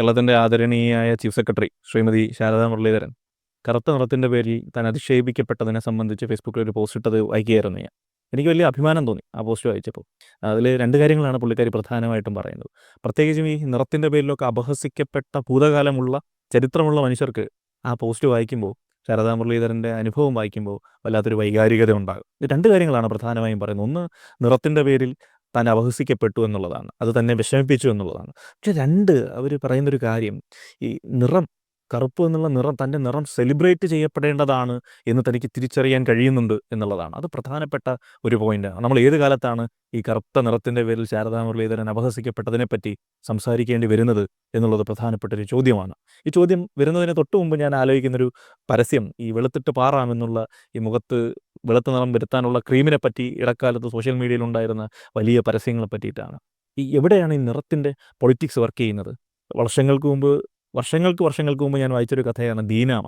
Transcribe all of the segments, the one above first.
കേരളത്തിന്റെ ആദരണീയായ chief secretary Shrimati Sarada Muraleedharan കറുത്ത നിറത്തിന്റെ പേരിൽ താൻ അധിക്ഷേപിക്കപ്പെട്ടതിനെ സംബന്ധിച്ച് ഫേസ്ബുക്കിൽ ഒരു പോസ്റ്റ് ഇട്ടത് വായിക്കുകയായിരുന്നു ഞാൻ. എനിക്ക് വലിയ അഭിമാനം തോന്നി ആ പോസ്റ്റ് വായിച്ചപ്പോൾ. അതിൽ രണ്ട് കാര്യങ്ങളാണ് പുള്ളിക്കാരി പ്രധാനമായിട്ടും പറയുന്നത്. പ്രത്യേകിച്ചും ഈ നിറത്തിന്റെ പേരിലൊക്കെ അപഹസിക്കപ്പെട്ട ഭൂതകാലമുള്ള ചരിത്രമുള്ള മനുഷ്യർക്ക് ആ പോസ്റ്റ് വായിക്കുമ്പോൾ ശാരദാ മുരളീധരന്റെ അനുഭവം വായിക്കുമ്പോൾ വല്ലാത്തൊരു വൈകാരികത ഉണ്ടാകും. രണ്ട് കാര്യങ്ങളാണ് പ്രധാനമായും പറയുന്നത്. ഒന്ന് നിറത്തിന്റെ പേരിൽ താൻ അപഹസിക്കപ്പെട്ടു എന്നുള്ളതാണ്. അത് തന്നെ വിഷമിപ്പിച്ചു എന്നുള്ളതാണ്. പക്ഷെ രണ്ട് അവർ പറയുന്നൊരു കാര്യം ഈ നിറം കറുപ്പ് എന്നുള്ള നിറം തന്റെ നിറം സെലിബ്രേറ്റ് ചെയ്യപ്പെടേണ്ടതാണ് എന്ന് തനിക്ക് തിരിച്ചറിയാൻ കഴിയുന്നുണ്ട് എന്നുള്ളതാണ്. അത് പ്രധാനപ്പെട്ട ഒരു പോയിന്റാണ്. നമ്മൾ ഏത് കാലത്താണ് ഈ കറുത്ത നിറത്തിന്റെ പേരിൽ ശാരദാ മുരളീധരൻ അപഹസിക്കപ്പെട്ടതിനെപ്പറ്റി സംസാരിക്കേണ്ടി വരുന്നത് എന്നുള്ളത് പ്രധാനപ്പെട്ട ഒരു ചോദ്യമാണ്. ഈ ചോദ്യം വരുന്നതിന് തൊട്ട് മുമ്പ് ഞാൻ ആലോചിക്കുന്നൊരു പരസ്യം ഈ വെളുത്തിട്ട് പാറാമെന്നുള്ള ഈ മുഖത്ത് വെളുത്ത നിറം വരുത്താനുള്ള ക്രീമിനെ പറ്റി ഇടക്കാലത്ത് സോഷ്യൽ മീഡിയയിൽ ഉണ്ടായിരുന്ന വലിയ പരസ്യങ്ങളെ പറ്റിയിട്ടാണ്. ഈ എവിടെയാണ് ഈ നിറത്തിന്റെ പൊളിറ്റിക്സ് വർക്ക് ചെയ്യുന്നത്? വർഷങ്ങൾക്ക് മുമ്പ് വർഷങ്ങൾക്ക് വർഷങ്ങൾക്ക് മുമ്പ് ഞാൻ വായിച്ചൊരു കഥയാണ് ദീനാമ.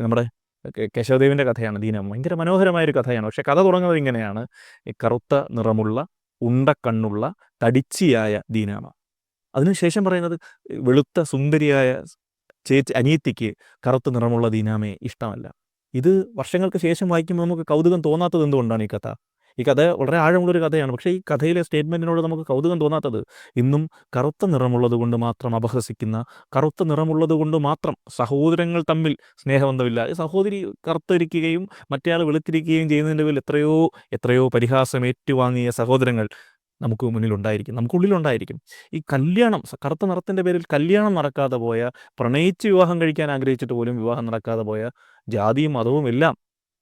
നമ്മുടെ കേശവദേവിന്റെ കഥയാണ് ദീനാമ. ഭയങ്കര മനോഹരമായൊരു കഥയാണ്. പക്ഷേ കഥ തുടങ്ങുന്നത് ഇങ്ങനെയാണ്. കറുത്ത നിറമുള്ള ഉണ്ടക്കണ്ണുള്ള തടിച്ചിയായ ദീനാമ. അതിനുശേഷം പറയുന്നത് വെളുത്ത സുന്ദരിയായ ചേച്ചി അനിയത്തിക്ക് കറുത്ത നിറമുള്ള ദീനാമയെ ഇഷ്ടമല്ല. ഇത് വർഷങ്ങൾക്ക് ശേഷം വായിക്കുമ്പോൾ നമുക്ക് കൗതുകം തോന്നാത്തത് എന്തുകൊണ്ടാണ് ഈ കഥ? ഈ കഥ വളരെ ആഴമുള്ളൊരു കഥയാണ്. പക്ഷേ ഈ കഥയിലെ സ്റ്റേറ്റ്മെന്റിനോട് നമുക്ക് കൗതുകം തോന്നാത്തത് ഇന്നും കറുത്ത നിറമുള്ളത് കൊണ്ട് മാത്രം അപഹസിക്കുന്ന കറുത്ത നിറമുള്ളത് കൊണ്ട് മാത്രം സഹോദരങ്ങൾ തമ്മിൽ സ്നേഹബന്ധമില്ല. സഹോദരി കറുത്തിരിക്കുകയും മറ്റേയാൾ വെളുത്തിരിക്കുകയും ചെയ്യുന്നതിന്റെ പേരിൽ എത്രയോ എത്രയോ പരിഹാസം ഏറ്റുവാങ്ങിയ സഹോദരങ്ങൾ നമുക്ക് മുന്നിലുണ്ടായിരിക്കും നമുക്കുള്ളിലുണ്ടായിരിക്കും ഈ കല്യാണം കറുത്ത നിറത്തിന്റെ പേരിൽ കല്യാണം നടക്കാതെ പോയ പ്രണയിച്ച് വിവാഹം കഴിക്കാൻ ആഗ്രഹിച്ചിട്ട് പോലും വിവാഹം നടക്കാതെ പോയ ജാതിയും മതവും എല്ലാം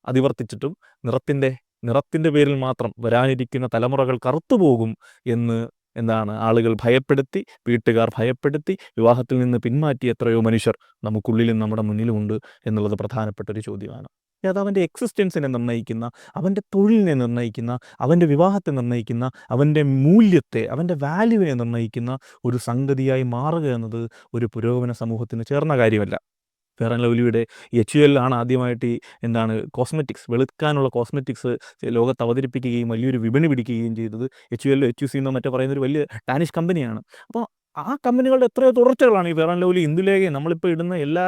അതിവർത്തിച്ചിട്ടും നിറത്തിന്റെ നിറത്തിന്റെ പേരിൽ മാത്രം വരാനിരിക്കുന്ന തലമുറകൾ കറുത്തുപോകും എന്ന് എന്താണ് ആളുകൾ ഭയപ്പെടുത്തി വീട്ടുകാർ ഭയപ്പെടുത്തി വിവാഹത്തിൽ നിന്ന് പിന്മാറ്റി എത്രയോ മനുഷ്യർ നമുക്കുള്ളിലും നമ്മുടെ മുന്നിലുമുണ്ട് എന്നുള്ളത് പ്രധാനപ്പെട്ട ഒരു ചോദ്യമാണ്. അത് അവന്റെ എക്സിസ്റ്റൻസിനെ നിർണയിക്കുന്ന അവന്റെ തൊഴിലിനെ നിർണയിക്കുന്ന അവന്റെ വിവാഹത്തെ നിർണയിക്കുന്ന അവന്റെ മൂല്യത്തെ അവന്റെ വാല്യുവിനെ നിർണയിക്കുന്ന ഒരു സംഗതിയായി മാറുക എന്നത് ഒരു പുരോഗമന സമൂഹത്തിന് ചേർന്ന കാര്യമല്ല. വേറെ ലൗലിയുടെ എച്ച് യു എൽ ആണ് ആദ്യമായിട്ട് ഈ എന്താണ് കോസ്മെറ്റിക്സ് വെളുക്കാനുള്ള കോസ്മെറ്റിക്സ് ലോകത്ത് അവതരിപ്പിക്കുകയും വലിയൊരു വിപണി പിടിക്കുകയും ചെയ്തത് എച്ച് എല്ലോ എച്ച് യു സി എന്നോ മറ്റോ പറയുന്ന ഒരു വലിയ ഡാനിഷ് കമ്പനിയാണ് അപ്പോൾ ആ കമ്പനികളുടെ എത്രയോ തുടർച്ചകളാണ് ഈ ഫെയർ ലോലി ഇന്ദുലേഖയും നമ്മളിപ്പോൾ ഇടുന്ന എല്ലാ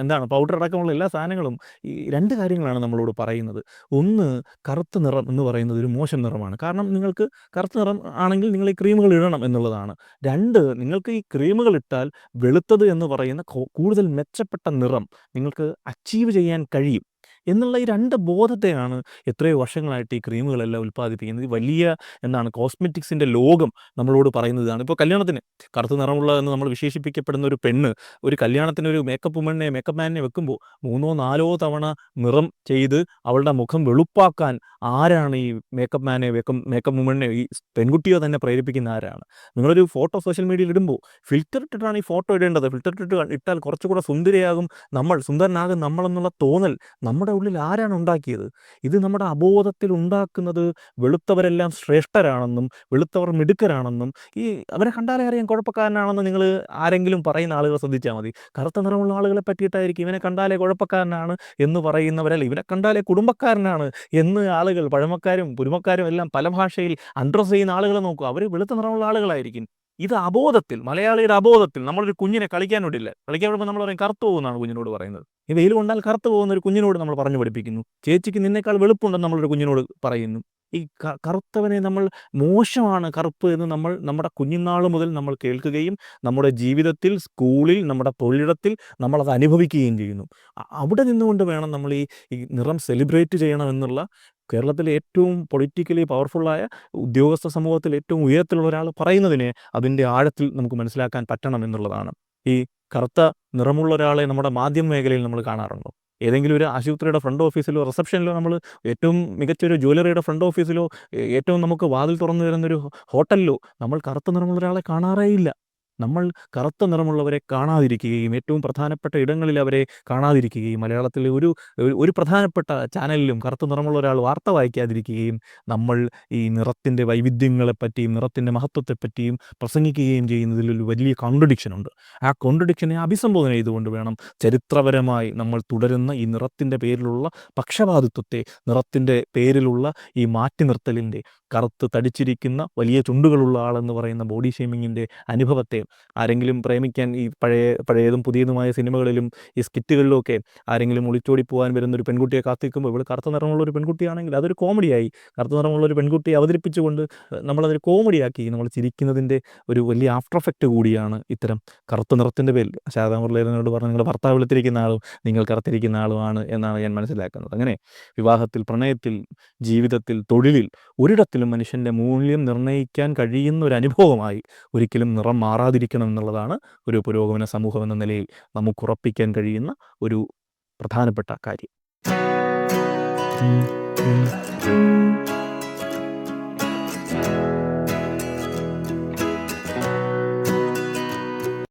എന്താണ് പൗഡർ അടക്കമുള്ള എല്ലാ സാധനങ്ങളും ഈ രണ്ട് കാര്യങ്ങളാണ് നമ്മളോട് പറയുന്നത്. ഒന്ന് കറുത്ത നിറം എന്ന് പറയുന്നത് ഒരു മോശം നിറമാണ്. കാരണം നിങ്ങൾക്ക് കറുത്ത നിറം ആണെങ്കിൽ നിങ്ങൾ ഈ ക്രീമുകൾ ഇടണം എന്നുള്ളതാണ്. രണ്ട് നിങ്ങൾക്ക് ഈ ക്രീമുകൾ ഇട്ടാൽ വെളുത്തത് എന്ന് പറയുന്ന കൂടുതൽ മെച്ചപ്പെട്ട നിറം നിങ്ങൾക്ക് അച്ചീവ് ചെയ്യാൻ കഴിയും. എന്നുള്ള ഈ രണ്ട് ബോധത്തെയാണ് എത്രയോ വർഷങ്ങളായിട്ട് ഈ ക്രീമുകളെല്ലാം ഉൽപ്പാദിപ്പിക്കുന്നത്. വലിയ എന്താണ് കോസ്മെറ്റിക്സിന്റെ ലോകം നമ്മളോട് പറയുന്നതാണ്. ഇപ്പോൾ കല്യാണത്തിന് കറുത്ത നിറമുള്ള എന്ന് നമ്മൾ വിശേഷിപ്പിക്കപ്പെടുന്ന ഒരു പെണ്ണ് ഒരു കല്യാണത്തിന് ഒരു മേക്കപ്പ് മണ്ണിനെ മേക്കപ്പ് മാനിനെ വെക്കുമ്പോൾ മൂന്നോ നാലോ തവണ നിറം ചെയ്ത് അവളുടെ മുഖം വെളുപ്പാക്കാൻ ആരാണ് ഈ മേക്കപ്പ് മാനെ മേക്കപ്പ് മേക്കപ്പ് വുമണിനെ ഈ പെൺകുട്ടിയോ തന്നെ പ്രേരിപ്പിക്കുന്ന ആരാണ്? നിങ്ങളൊരു ഫോട്ടോ സോഷ്യൽ മീഡിയയിൽ ഇടുമ്പോൾ ഫിൽറ്റർ ഇട്ടിട്ടാണ് ഈ ഫോട്ടോ ഇടേണ്ടത്. ഫിൽറ്റർ ഇട്ടിട്ട് ഇട്ടാൽ കുറച്ചുകൂടെ സുന്ദരിയാകും നമ്മൾ സുന്ദരനാകും നമ്മളെന്നുള്ള തോന്നൽ നമ്മുടെ ഉള്ളിൽ ആരാണ് ഉണ്ടാക്കിയത്? ഇത് നമ്മുടെ അബോധത്തിൽ ഉണ്ടാക്കുന്നത് വെളുത്തവരെല്ലാം ശ്രേഷ്ഠരാണെന്നും വെളുത്തവർ മിടുക്കരാണെന്നും ഈ അവരെ കണ്ടാലേ അറിയാം കുഴപ്പക്കാരനാണെന്ന് നിങ്ങൾ ആരെങ്കിലും പറയുന്ന ആളുകൾ ശ്രദ്ധിച്ചാൽ മതി. കറുത്ത നിറമുള്ള ആളുകളെ പറ്റിയിട്ടായിരിക്കും ഇവനെ കണ്ടാലേ കുഴപ്പക്കാരനാണ് എന്ന് പറയുന്നവരല്ല ഇവനെ കണ്ടാലേ കുടുംബക്കാരനാണ് എന്ന് ആളുകൾ പഴമക്കാരും പുരുമക്കാരും എല്ലാം പല ഭാഷയിൽ അഡ്രസ്സ് ചെയ്യുന്ന ആളുകളെ നോക്കുക അവർ വെളുത്ത നിറമുള്ള ആളുകളായിരിക്കും. ഇത് അബോധത്തിൽ മലയാളിയുടെ അബോധത്തിൽ നമ്മളൊരു കുഞ്ഞിനെ കളിക്കാൻ വിടില്ല. കളിക്കാൻ വിടുമ്പോൾ നമ്മൾ പറയും കറുത്തു പോകുന്നതാണ് കുഞ്ഞിനോട് പറയുന്നത്. ഈ കൊണ്ടാൽ കറുത്തു പോകുന്ന ഒരു കുഞ്ഞിനോട് നമ്മൾ പറഞ്ഞു പഠിപ്പിക്കുന്നു. ചേച്ചിക്ക് നിന്നേക്കാൾ വെളുപ്പുണ്ടെന്ന് നമ്മളൊരു കുഞ്ഞിനോട് പറയുന്നു. ഈ കറുത്തവനെ നമ്മൾ മോശമാണ് കറുപ്പ് എന്ന് നമ്മൾ നമ്മുടെ കുഞ്ഞുനാൾ മുതൽ നമ്മൾ കേൾക്കുകയും നമ്മുടെ ജീവിതത്തിൽ സ്കൂളിൽ നമ്മുടെ തൊഴിലിടത്തിൽ നമ്മളത് അനുഭവിക്കുകയും ചെയ്യുന്നു. അവിടെ നിന്നുകൊണ്ട് വേണം നമ്മൾ ഈ നിറം സെലിബ്രേറ്റ് ചെയ്യണമെന്നുള്ള കേരളത്തിലെ ഏറ്റവും പൊളിറ്റിക്കലി പവർഫുള്ളായ ഉദ്യോഗസ്ഥ സമൂഹത്തിൽ ഏറ്റവും ഉയരത്തിലുള്ള ഒരാൾ പറയുന്നതിനെ അതിന്റെ ആഴത്തിൽ നമുക്ക് മനസ്സിലാക്കാൻ പറ്റണം എന്നുള്ളതാണ്. ഈ കറുത്ത നിറമുള്ള ഒരാളെ നമ്മുടെ മാധ്യമ മേഖലയിൽ നമ്മൾ കാണാറുണ്ടോ? ഏതെങ്കിലും ഒരു ആശുപത്രിയുടെ ഫ്രണ്ട് ഓഫീസിലോ റിസപ്ഷനിലോ നമ്മൾ ഏറ്റവും മികച്ചൊരു ജ്വല്ലറിയുടെ ഫ്രണ്ട് ഓഫീസിലോ ഏറ്റവും നമുക്ക് വാതിൽ തുറന്നു തരുന്നൊരു ഹോട്ടലിലോ നമ്മൾ കറുത്ത നിറമുള്ള ഒരാളെ കാണാറേ ഇല്ല നമ്മൾ കറുത്ത നിറമുള്ളവരെ കാണാതിരിക്കുകയും ഏറ്റവും പ്രധാനപ്പെട്ട ഇടങ്ങളിൽ അവരെ കാണാതിരിക്കുകയും മലയാളത്തിലെ ഒരു ഒരു- പ്രധാനപ്പെട്ട ചാനലിലും കറുത്ത നിറമുള്ള ഒരാൾ വാർത്ത വായിക്കാതിരിക്കുകയും നമ്മൾ ഈ നിറത്തിന്റെ വൈവിധ്യങ്ങളെപ്പറ്റിയും നിറത്തിന്റെ മഹത്വത്തെപ്പറ്റിയും പ്രസംഗിക്കുകയും ചെയ്യുന്നതിൽ ഒരു വലിയ കോൺട്രഡിക്ഷൻ ഉണ്ട്. ആ കോൺട്രഡിക്ഷനെ അഭിസംബോധന ചെയ്തുകൊണ്ട് വേണം ചരിത്രപരമായി നമ്മൾ തുടരുന്ന ഈ നിറത്തിന്റെ പേരിലുള്ള പക്ഷപാതിത്വത്തെ നിറത്തിന്റെ പേരിലുള്ള ഈ മാറ്റി നിർത്തലിന്റെ കറുത്ത് തടിച്ചിരിക്കുന്ന വലിയ ചുണ്ടുകളുള്ള ആളെന്ന് പറയുന്ന ബോഡി ഷേമിങ്ങിന്റെ അനുഭവത്തെ ആരെങ്കിലും പ്രേമിക്കാൻ ഈ പഴയ പഴയതും പുതിയതുമായ സിനിമകളിലും ഈ സ്കിറ്റുകളിലുമൊക്കെ ആരെങ്കിലും ഒളിച്ചോടി പോകാൻ വരുന്ന ഒരു പെൺകുട്ടിയെ കാത്തിക്കുമ്പോൾ ഇവിടെ കറുത്ത നിറമുള്ള ഒരു പെൺകുട്ടിയാണെങ്കിൽ അതൊരു കോമഡിയായി കറുത്ത നിറമുള്ള ഒരു പെൺകുട്ടിയെ അവതരിപ്പിച്ചുകൊണ്ട് നമ്മളതൊരു കോമഡിയാക്കി നമ്മൾ ചിരിക്കുന്നതിന്റെ ഒരു വലിയ ആഫ്റ്റർ എഫക്റ്റ് കൂടിയാണ് ഇത്തരം കറുത്ത നിറത്തിന്റെ പേരിൽ. ശാരദാ മുരളീധരനോട് പറഞ്ഞ നിങ്ങളുടെ ഭർത്താവ് വിളിത്തിരിക്കുന്ന ആളും നിങ്ങൾ കറുത്തിരിക്കുന്ന ആളുമാണ് എന്നാണ് ഞാൻ മനസ്സിലാക്കുന്നത്. അങ്ങനെ വിവാഹത്തിൽ പ്രണയത്തിൽ ജീവിതത്തിൽ തൊഴിലിൽ ഒരിടത്തിലും മനുഷ്യന്റെ മൂല്യം നിർണയിക്കാൻ കഴിയുന്ന ഒരു അനുഭവമായി ഒരിക്കലും നിറം മാറാതിരിക്കണം എന്നുള്ളതാണ് ഒരു പുരോഗമന സമൂഹം എന്ന നിലയിൽ നമുക്ക് ഉറപ്പിക്കാൻ കഴിയുന്ന ഒരു പ്രധാനപ്പെട്ട കാര്യം.